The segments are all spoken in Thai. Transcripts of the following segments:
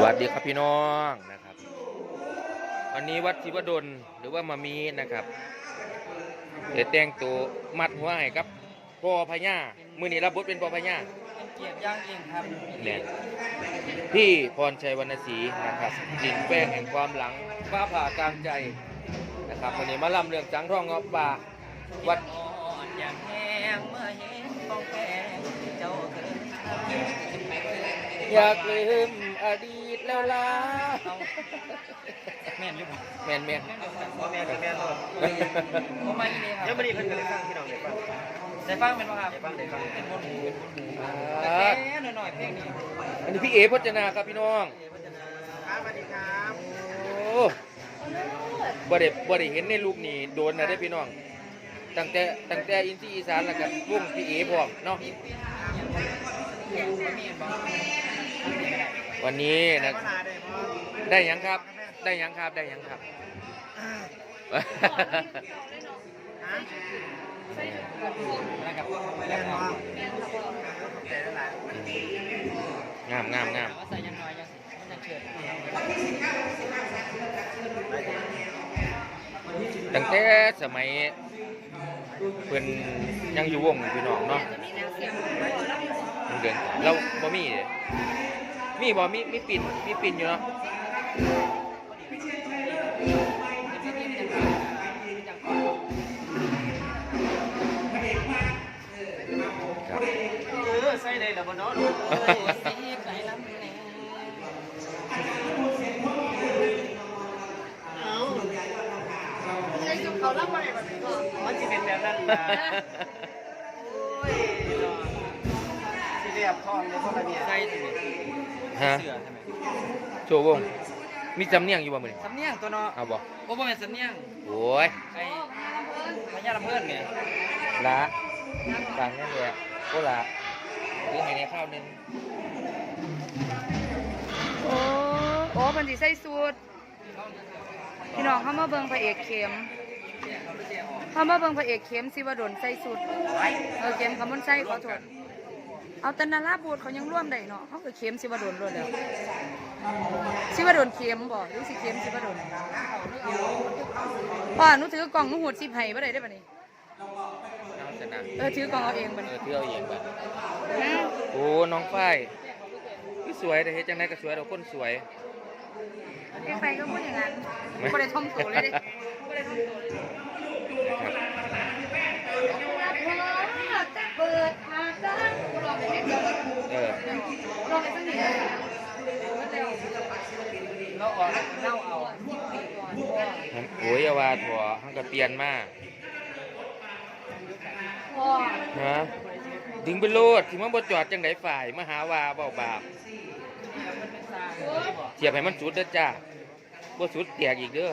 สวัสดีครับพี่น้องนะครับ วันนี้วัดศิวดลหรือว่ามามีนะครับเดี๋ยวแต่งตัวมัดหัวให้ครับปอพญามือนี้รับบทเป็นปอพญาเป็นเกียรติย่างเองครับเนี่ยพี่พรชัยวรรณศรีนะครับดินแป้งแห่งความหลังฟ้าผ่ากลางใจนะครับวันนี้มาลำเรื่องจังท่องเงาะป่าวัดอ่อนอย่างแห้งเมื่อเห็นฟองแกงเจ้าเกิน อยากลืมอดีตแล้วล่ะเอาแม่นหรือเปล่าแมนแมนพ่อแม่กับแม่รอดผมมาที่นี่ครับยังไม่ได้เพิ่นก็เลยฟังพี่น้องเลยฟังได้ฟังเป็นป่ะครับได้ฟังได้ฟังเป็นบนหูเป็นบนหูอ่าแต่หน่อยๆเพลงนี้อันนี้พี่เอ๋พจนาครับพี่น้องครับสวัสดีครับโอ้บ่ได้บ่ได้เห็นในรูปนี่โดนนะได้พี่น้องตั้งแต่ตั้งแต่อินซีอีสานแล้วกับวงพี่เอ๋พร้อมเนาะ วันนี้นะก็ลาได้เพราะได้หยังครับ ได้หยังครับ ได้หยังครับแล้วกับแน่นอนแต่ละหลายงามงามงามว่าใส่ยังน้อยยังมันยังเฉิดตั้งแต่สมัยเพิ่นยังอยู่วงอยู่พี่น้องเนาะมันเดือนเราบ่มีเด้ มีบ่มีมีปิ่นมีปิ่นอยู่เนาะครับเออใส่ได้แล้วบ่เนาะสีใส่ลำแหน่ใส่จุกเขารับบ่ได้บ่ก็มันสิเป็นแบบนั้นล่ะโอ้ยสิเรียบท้องเลยพวกละเนี่ยใส่สิ ฮะ เสือใช่ไหมโชว์วง มีจำเนียงอยู่บ่มื้อนี้สำเนียงตัวเนาะเอาบ่โอ้บ่แม่นสำเนียงโอ้ยไอ้พญาลำเพิ่นเนี่ยละบางนั่นแหละโอ้ละหรือให้ในข้าวหนึงโอ้โอ้เพิ่นสิใส่สูทพี่น้องเข้ามาเบิ่งพระเอกเข็มเข้ามาเบิ่งพระเอกเข็มสิวดลใส่สูทเออเข็มคำมันใส่ขอโทษ เอาแตนาราบูดเขายังร่วมได้เนาะเขาก็เข็มสิวดลรวดแล้วสิวดลเข็มบ่หรือสิเข็มสิวดลพ่อหนูถือกล่องหนูหูดสิบไห้บ่ได้ได้อบัดนี้เอาชนะเออถือกล่องเอาเองบัดเอนี้อเที่ยวเองบ่นะโอ้น้องฝ้ายคือสวยแต่เฮ็ดจังไดก็สวยดอกคนสวยใครๆก็พูดอย่างนั้นบ่ได้ท่อมโตเลยเด้บ่ได้ท่อมโตเลยนะครับ เปิดทางด้านรอไป เออเราออกเล่าเอาโอ้ยอย่าว่าถั่วหังก็เปลี่ยนมาพ่อฮะดึงไปโลดถึงมันบ่จอดจังไดฝ่ายมหาวาเบาบาปเทียบให้มันสุดเด้อจ้าบ่สุดแตกอีกเด้อ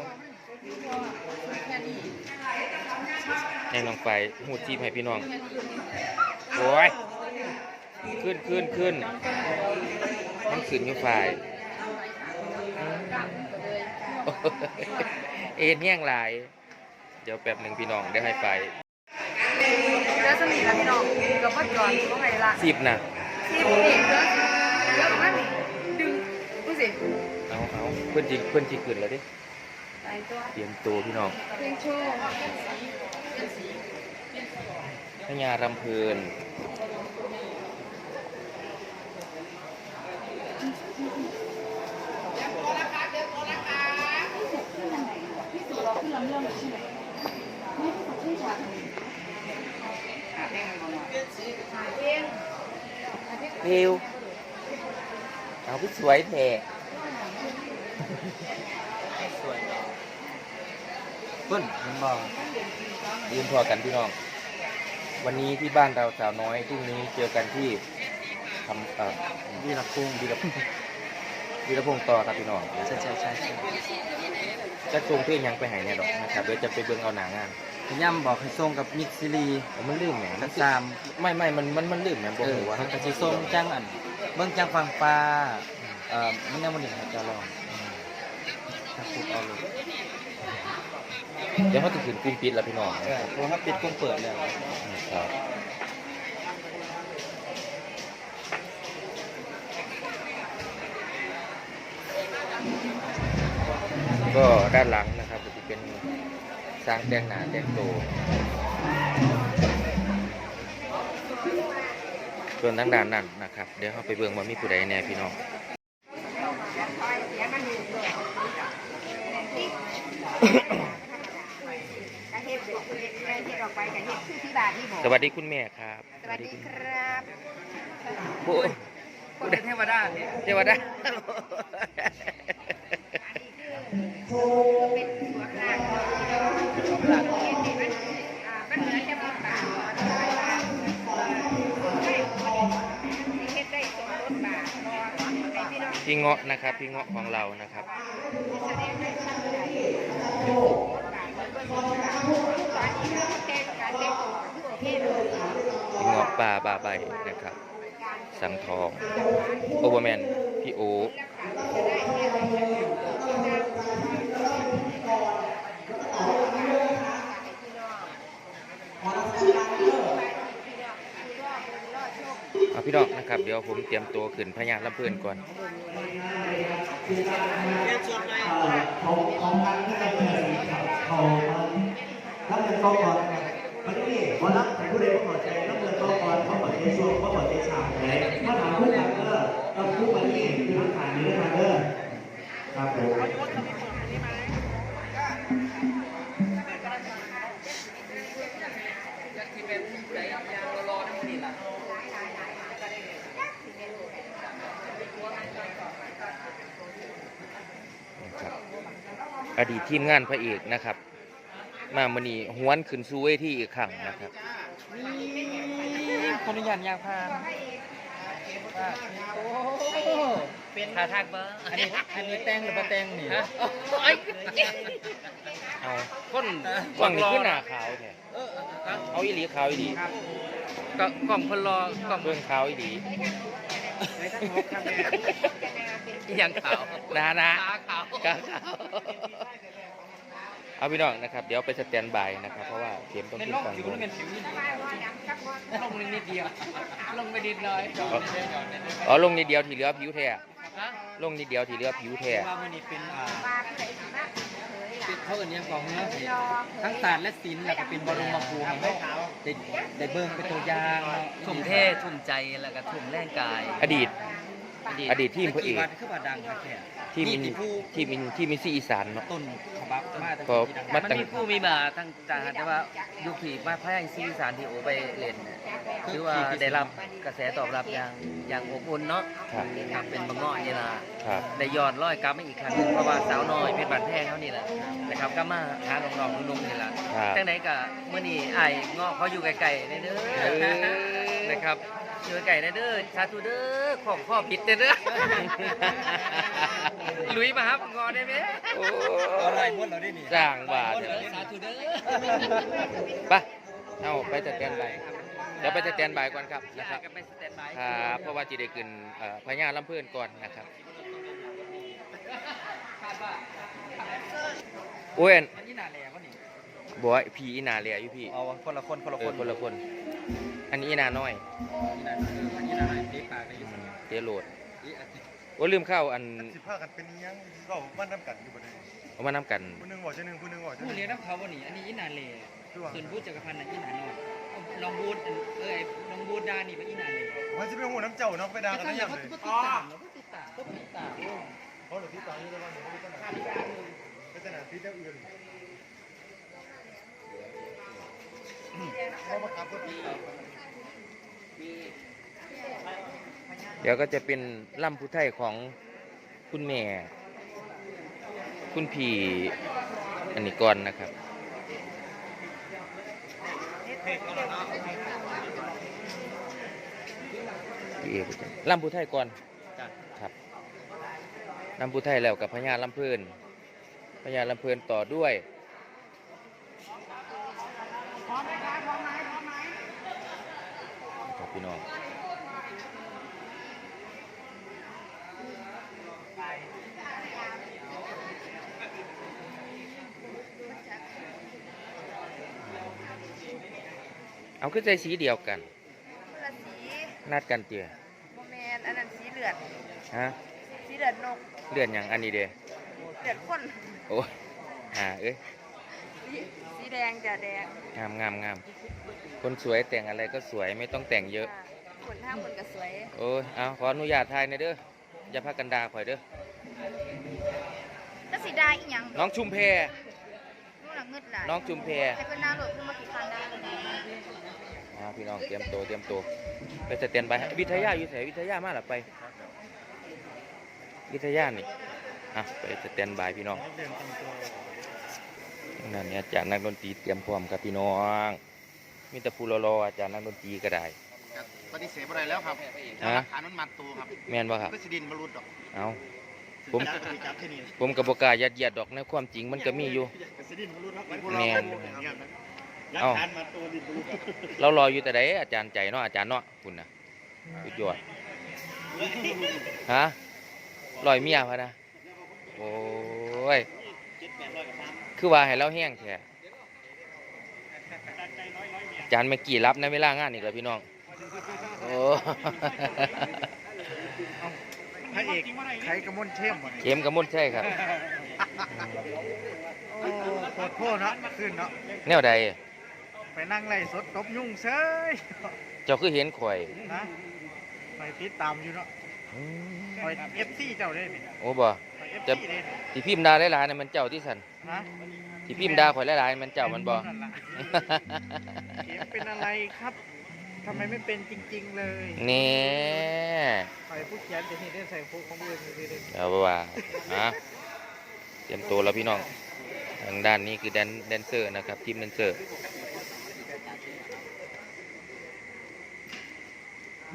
ให้น้องไปหูจีบให้พี่น้อง โอ้ยขึ้นขึ้นขึ้นมันขึ้นอยู่ฝ่ายเอ็นแห้งหลาย เดี๋ยวแป๊บหนึ่งพี่น้องได้ให้ไปแล้วจะมีแล้วพี่น้องกับพ่อจอนก็ไงล่ะสิบนะที่ผมเองเยอะเยอะมากนี่ดึงดูสิเอาเอาเพื่อนจิเพื่อนจิขึ้นแล้วดิไปตัวเตรียมตัวพี่น้องเพลงโชว์พญารำเพลิน เร็วเอาพี่สวยแท้สวยเพิ่นเห็นบ่ยืนพอกันพี่น้อง วันนี้ที่บ้านเราสาวน้อยพรุ่งนี้เจอกันที่ทำเอ่อวีรพงศ์วีรพงศ์ วีรพงศ์ต่อครับพี่น้องใช่ใช่ใช่ใช่จะส่งเพลงหยังไปให้เนี่ยดอกนะครับเดี๋ยวจะไปเบิ่งเอาหนางานพี่ย่ำบอกให้ส่งกับมิกซิลีเอามันลืมแหมทั้งสามไม่ไม่มันมันมันลืมแหมบ่เออรู้ว่ามันก็สิส่งจังอัน เบิ่งจังฟังฟ้าเอ่อมันยังบ่ได้ให้เจ้าลองถ้าพูดเอาเลยเดี๋ยวเขาจะขึ้นกลุ่มปิดแล้วพี่น้องเออเพราะว่าปิดกลุ่มเปิดแล้วครับ ก็ด้านหลังนะครับก็จะเป็นสร้างแต่งหน้าแต่งตัวส่วนทางด้านนั้นนะครับ เดี๋ยวเราไปเบิ่งว่ามีผู้ใดแน่พี่น้องกระเฮ็ดเด็กเฮ็ดเฮ็ดออกไปกระเฮ็ดคือที่บาทนี่บอกสวัสดีคุณแม่ครับ สวัสดีคุณครับโอ้คนเป็นเทวดาเนี่ยเทวดา เป็นหัวกลางของเราเฮ็ดนี่มันอ่ามันเหลือจะมีบาทก่อนไปว่าใช่เฮ็ดได้สมรสบาทบ่ให้พี่เงาะนะครับพี่เงาะของเรานะครับพี่เงาะปลาบาใบนะครับสังทองโอเวอร์แมนพี่โอ เอาพี่น้องนะ ครับ เดี๋ยวผมเตรียมตัวขึ้นพญาลำเพื่อนก่อนรับเงินกองก่อนมันนี่วันรับแต่ผู้ใดก็ขอใจรับเงินกองก่อนเขาขอใจช่วงเขาขอใจฉ่ำเลยถ้าถามผู้กันเด้อกับผู้มันนี่คือทั้งขายนี้ด้วยกันเด้อครับผม อดีตทีมงานพระเอกนะครับ มามือนี้หวนขึ้นสู่เวทีอีกครั้งนะครับคนอนุญาตยางพานโอ้เป็นท่าทางเบอร์อันนี้อันนี้แต่งหรือบ่แต่งนี่ฮะเอาคนกล่องนี้ขึ้นหน้าขาวแท้เออครับเอาอีหลีขาวอีหลีก็กล่องคนรอกล่องเบื้องขาวอีหลียังขาวนะนะ ขาขาวกาขาวเอาพี่น้องนะครับ เดี๋ยวไปสแตนบายนะครับ เพราะว่าเกมต้องเป็นขึ้นร่องฝั่งผิวนู้นี่นเป็นผิวนี่ลงนิดเดียว ลงไปนิดหน่อยอ๋อลงนิดเดียวที่เหลือผิวแท้ฮะลงนิดเดียวที่เหลือผิวแท้ว่ามันนี่เป็นอ่าว่าใส่สิมากเผยเป็นเขาเอิ้นยังกองเนื้อสิทั้งศาสตร์และศิลป์แล้วก็เป็นบรมครูให้เขาได้ได้เบิ่งเป็นตัวอย่างเนาะทุ่มเททุ่มใจแล้วก็ทุ่มแรงกายอดีต อดีตทีมพระเอก ตะกี้วัดคือว่าดังครับแค่ ที่มินนี่ผู้ที่มินที่มินซีอีสานเนาะ ต้นขบับมาตั้งก็แต่มามันตั้งมีผู้มีมาทั้งจาแต่ว่ายุคที่มาพายซีสารที่โอไปเล่นเนี่ยคือว่าได้รับกระแสตอบรับอย่างอย่างอบอุ่นเนาะครับ ครับเป็นบางเงาะนี่ล่ะครับ ได้ย้อนร้อยกลับมาอีกครั้งหนึงเพราะว่าสาวน้อยเป็นบัตรแพงเขานี่แหละนะครับก็มาหาน้องๆนุ่มๆนี่แหละครับ จังไหนก็มื้อนี้ไอ้ายเงาะเขาอยู่ไกลๆในเด้เอออ นะครับอยู่ไกลๆในเด้อสาธุเด้อของข้อผิดเด้อลุยมาครับงอได้ไหมโอ้อะไรหมดเราได้นี่จ้างบาทเด้อสาธุเด้อไปเอาไปสแตนบายเดี๋ยวไปสแตนบายก่อนครับนะครับก็ไปสแตนบายครับเพราะว่าจีได้ขึ้นเอ่อพญาลำเพื่อนก่อนนะครับโอ้ยอันอันนี้หนาแหล่วะนี่บอกว่าพี่อีนาเลียอยู่พี่เอาคนละคนคนละเอคอนคนละคน อันนี้อีนาน้อยอันนี้หนาเอออันนี้หนาเด็กปากได้อยู่อืมเตโหลดอีอันนี้โอ้ลืมเข้าอันสิพากันเป็นอิหยังเรามันน้ำกันอยู่บ่ได้เอามานํกัน ผู้หนึงบอกเจ้าหนึงผู้หนึงบอกเจ้าหผู้นึงเลี้ยงน้ำเขาวะนี่อันนี้อีหนาแหล่คือว่าส่วนบูธจักรพันธ์น่ะอีหนาน้อยลองบูธเอ้ยลองบูธดานี่เป็นอีหนาแหล่มันสิเป็นหัวน้ำเจ้าเนาะไปด่ากันก็ได้ยัยังงเขาเลยติดตามเขาติดตามเขาติดตามเขาเหลือที่ตายอยู่แล้วว่าเขาเป็นสนามเป็นสนามที่เจ้าอื่นเขามาขับรถที่ตาม เดี๋ยวก็จะเป็นล่ำผู้ไทยของคุณแม่ คุณพี่อันนี้ก่อนนะครับพี่เอก็จะล่ำผู้ไทยก่อนครับล่ำผู้ไทยแล้วกับพญาลำเพลินพญาลำเพลินต่อด้วยครับ พี่น้องเอาขึ้นใจสีเดียวกันคนละสีนัดกันเตียโมเมนอันนั้นสีเลือด ฮะสีเดือดนก เลื่อนหยังอันนี้เด้เดือดข้นโอ้ยอ่าเอ้ย สีแดงจะแดงงามงามงามคนสวยแต่งอะไรก็สวยไม่ต้องแต่งเยอะขนห้าขนก็สวยโอ้ยเอาขออนุญาตถ่ายหน่อยเด้ออย่าพากันดาข่อยเด้อก็สีได้อีหยังน้องชุมแพนู่นน่ะงึดหลายน้องชุมแพแต่เป็นดาวโหลดขึ้นมากี่ครั้งได้แล้วนะอ่าพี่น้องเตรียมตัวเตรียมตัวไปสแตนบายวิทยาอยู่ไสวิทยามาหรอไป วิทยานี่อะไปสแตนบายพี่น้อง นั่นเนี่ยอาจารย์นักดนตรีเตรียมพร้อมครับพี่น้องมีแต่ผู้รอๆอาจารย์นักดนตรีก็ได้ปฏิเสธอะไรแล้วครับฮะฐานมันมัดตัวครับแม่นบ่ครับก็สิดินบรรลุดอกเอาผมจับจับที่นี่ผมกับบกล้ายัดเยียดดอกในความจริงมันก็มีอยู่ก็สิดินบรรลุดครับแม่นยัดเอ้าฐานมัดตัวดินบรรลุดเรารออยู่แต่ใดอาจารย์ใจเนาะอาจารย์เนาะคุณนะสุดยอดฮะลอยเมียพะนะโอ้ย คือว่าให้เราแห้งแท้อาจารย์เมื่อกี้รับในเวลางานอีกแล้วพี่น้อง โอ้พระเอกไข่กระมวลเข้มหมดเข็มกระมุนใช่ครับ โอ้โคตรโคตรเนาะขึ้นเนาะ แนวใด ไปนั่งไล่สดตบยุ่งเซยเจ้าคือเห็นข่อยนะไปติดตามอยู่เนาะอืมไปเอฟซีเจ้าได้ไหมโอ้บ่ไปเอฟจะซีได้ไหมที่พิมพ์ด่าหลายๆนั่นมันเจ้าที่สัน ฮะที่พิมพ์ด่าข่อยหลายๆมันเจ้ามันบ่นั่นล่ะเกมเป็นอะไรครับทำไมไม่เป็นจริง ๆ เลยนี่ใส่ผู้เขียนจะเห็นได้ใส่ผู้ของผู้อื่นคือได้เอาว่าฮะเตรียมตัวแล้วพี่น้องทางด้านนี้คือแดนแดนเซอร์นะครับทีมแดนเซอร์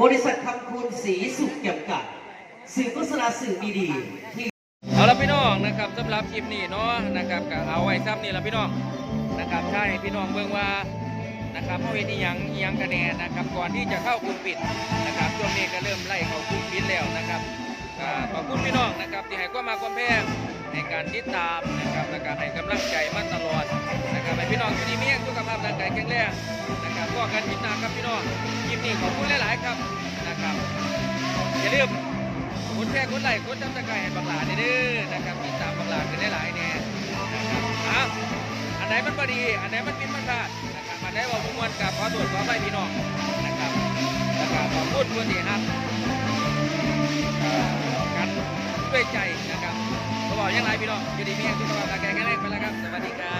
บริษัทคำคูณสีสุขจำกัดสื่อโฆษณาสื่อมีดีที่เอาละพี่ นะครับสำหรับคลิปนี้เนาะนะครับก็เอาไว้ซ้ำนี่แหละพี่น้องนะครับใช่พี่น้องเบิ่งว่านะครับเฮาเฮ็ดอีหยังอีหยังกันแน่นะครับ ก่อนที่จะเข้ากลุ่มปิดนะครับช่วงนี้ก็เริ่มไล่เข้ากลุ่มปิดแล้วนะครับขอบคุณพี่น้องนะครับที่ให้ความมาความแพงในการติดตามนะครับและการให้กำลังใจมาตลอดนะครับให้พี่น้องอยู่ดีมีแรงสุขภาพร่างกายแข็งแรงนะครับพบกันคลิปหน้าครับพี่น้องคลิปนี้ขอบคุณหลาย ๆ ครับนะครับอย่าลืม ดแชร์กดไลค์กดซับสไครต์ให้บังหลาเด้อนะครับติดตามบังหลากันได้หลายๆแน่นะครับอ้าวอันไหนมันพอดี อันไหนมันผิดมันพลาดนะครับอันไหนว่าผมมวนกับขอตรวจขอไปพี่น้องนะครับนะครับขอบคุณคนที่ครับเอ่อกันด้วยใจนะครับก็บอกยังไรพี่น้องอยู่ดีมีแรงสุขภาพร่างกายแข็งแรงไปแล้วครับสวัสดีครับ